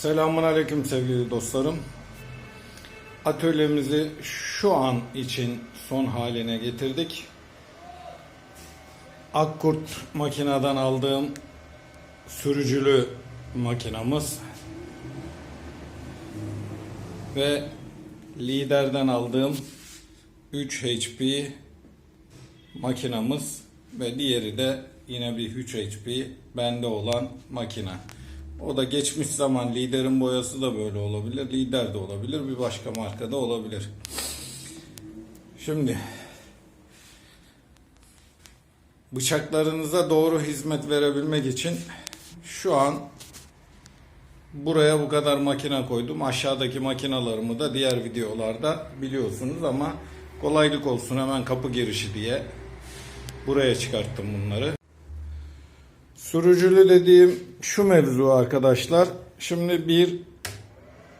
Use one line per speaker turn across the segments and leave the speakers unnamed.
Selamun Aleyküm sevgili dostlarım. Atölyemizi şu an için son haline getirdik. Akkurt makineden aldığım sürücülü makinamız ve liderden aldığım 3 HP makinamız ve diğeri de yine bir 3 HP bende olan makina. O da geçmiş zaman liderin boyası da böyle olabilir. Lider de olabilir. Bir başka marka da olabilir. Şimdi bıçaklarınıza doğru hizmet verebilmek için şu an buraya bu kadar makine koydum. Aşağıdaki makinalarımı da diğer videolarda biliyorsunuz ama kolaylık olsun hemen kapı girişi diye buraya çıkarttım bunları. Sürücülü dediğim şu mevzu arkadaşlar. Şimdi bir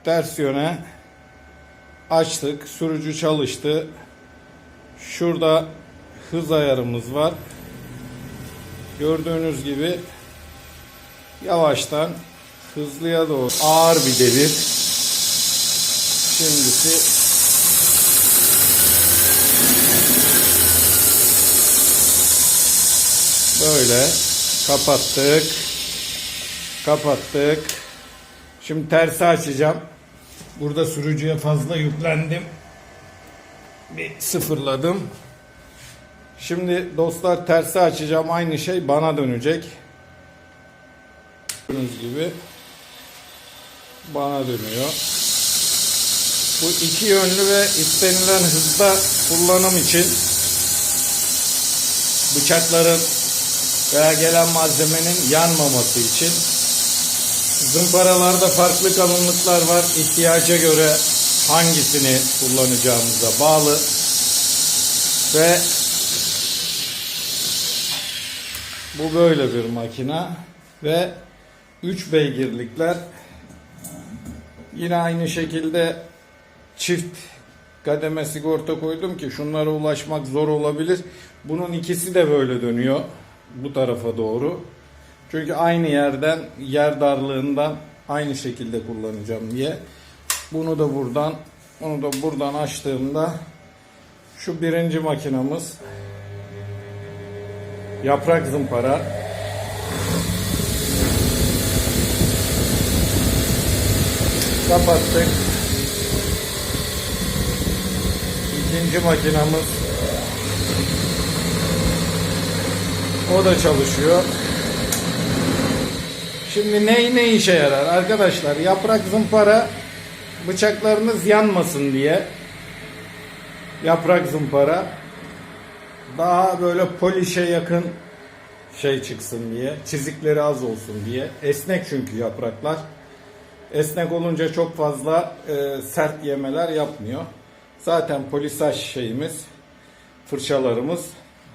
ters yöne açtık. Sürücü çalıştı. Şurada hız ayarımız var. Gördüğünüz gibi yavaştan hızlıya doğru ağır bir devir. Şimdisi böyle kapattık. Kapattık. Şimdi tersi açacağım. Burada sürücüye fazla yüklendim. Bir sıfırladım. Şimdi dostlar tersi açacağım. Aynı şey bana dönecek. Gördüğünüz gibi bana dönüyor. Bu iki yönlü ve istenilen hızda kullanım için bıçakların veya gelen malzemenin yanmaması için zımparalarda farklı kalınlıklar var. İhtiyaca göre hangisini kullanacağımıza bağlı ve bu böyle bir makina ve 3 beygirlikler yine aynı şekilde çift kademe sigorta koydum ki şunlara ulaşmak zor olabilir. Bunun ikisi de böyle dönüyor bu tarafa doğru. Çünkü aynı yerden yer darlığından aynı şekilde kullanacağım diye. Bunu da buradan bunu da buradan açtığımda şu birinci makinamız yaprak zımpara kapattık. İkinci makinamız o da çalışıyor. Şimdi ne ne işe yarar arkadaşlar? Yaprak zımpara bıçaklarınız yanmasın diye yaprak zımpara daha böyle polişe yakın şey çıksın diye, çizikleri az olsun diye. Esnek çünkü yapraklar. Esnek olunca çok fazla e, sert yemeler yapmıyor. Zaten polisaj şeyimiz, fırçalarımız.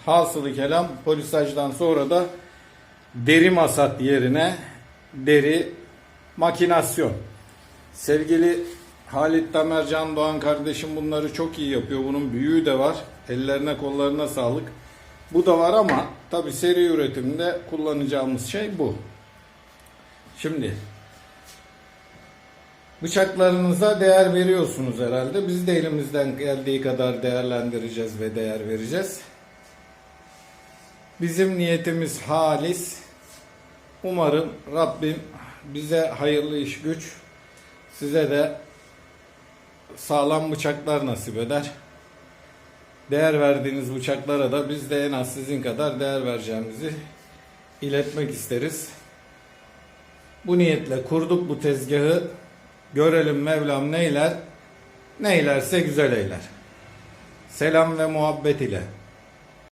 Hasılı kelam polisajdan sonra da deri masat yerine deri makinasyon. Sevgili Halit Tamer Can Doğan kardeşim bunları çok iyi yapıyor. Bunun büyüğü de var. Ellerine kollarına sağlık. Bu da var ama tabi seri üretimde kullanacağımız şey bu. Şimdi bıçaklarınıza değer veriyorsunuz herhalde. Biz de elimizden geldiği kadar değerlendireceğiz ve değer vereceğiz. Bizim niyetimiz halis. Umarım Rabbim bize hayırlı iş güç, size de sağlam bıçaklar nasip eder. Değer verdiğiniz bıçaklara da biz de en az sizin kadar değer vereceğimizi iletmek isteriz. Bu niyetle kurduk bu tezgahı. Görelim Mevlam neyler, neylerse güzel eyler. Selam ve muhabbet ile.